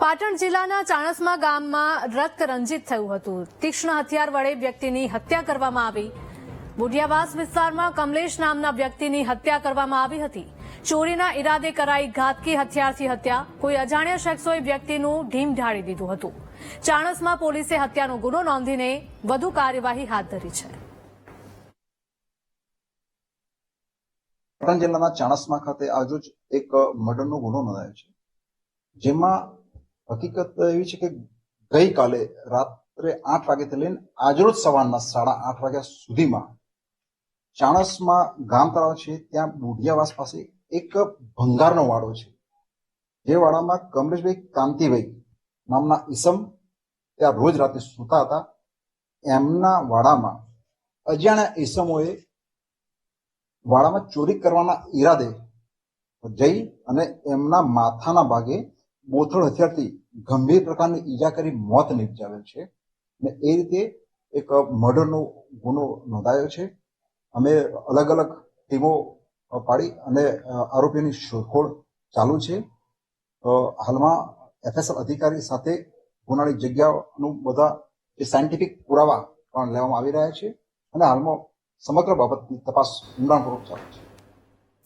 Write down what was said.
પાટણ જિલ્લાના ચાણસમા ગામમાં રક્ત રંજિત થયું હતું. તીક્ષ્ણ હથિયાર વડે વ્યક્તિની હત્યા કરવામાં આવી. બુઢિયાવાસ વિસ્તારમાં કમલેશ નામના વ્યક્તિની હત્યા કરવામાં આવી હતી. ચોરીના ઈરાદે કરાઈ ઘાતકી હથિયારથી હત્યા. કોઈ અજાણ્યા શખ્સોએ વ્યક્તિનું ઢીમ ઢાળી દીધું હતું. ચાણસમાં પોલીસે હત્યાનો ગુનો નોંધીને વધુ કાર્યવાહી હાથ ધરી છે. પાટણ જિલ્લાના ચાણસમા ખાતે આજરોજ એક મર્ડરનો ગુનો નોંધાયો છે. જેમાં હકીકત એવી છે કે ગઈકાલે રાત્રે આઠ વાગ્યાથી લઈને આજરોજ સવારના સાડા આઠ વાગ્યા સુધીમાં ચાણસમાં ગામ તળાવ છે, ત્યાં બુઢિયાવાસ પાસે એક ભંગારનો વાડો છે. જે વાડામાં કમલેશભાઈ કાંતિભાઈ નામના ઈસમ ત્યાં રોજ રાતે સૂતા હતા. એમના વાડામાં અજાણ્યા ઈસમોએ વાડામાં ચોરી કરવાના ઈરાદે જઈ અને એમના માથાના ભાગે બોથળ હથિયારથી ગંભીર પ્રકારની ઈજા કરી મોત નિપજાવેલ છે અને એ રીતે એક મર્ડરનો ગુનો નોંધાયો છે. અમે અલગ અલગ ટીમો પાડી અને આરોપીની શોધખોળ ચાલુ છે. હાલમાં એફએસએલ અધિકારી સાથે ગુનાની જગ્યાનું બધા જે સાયન્ટિફિક પુરાવા પણ લેવામાં આવી રહ્યા છે અને હાલમાં સમગ્ર બાબતની તપાસ ઊંડાણપૂર્વક ચાલુ છે.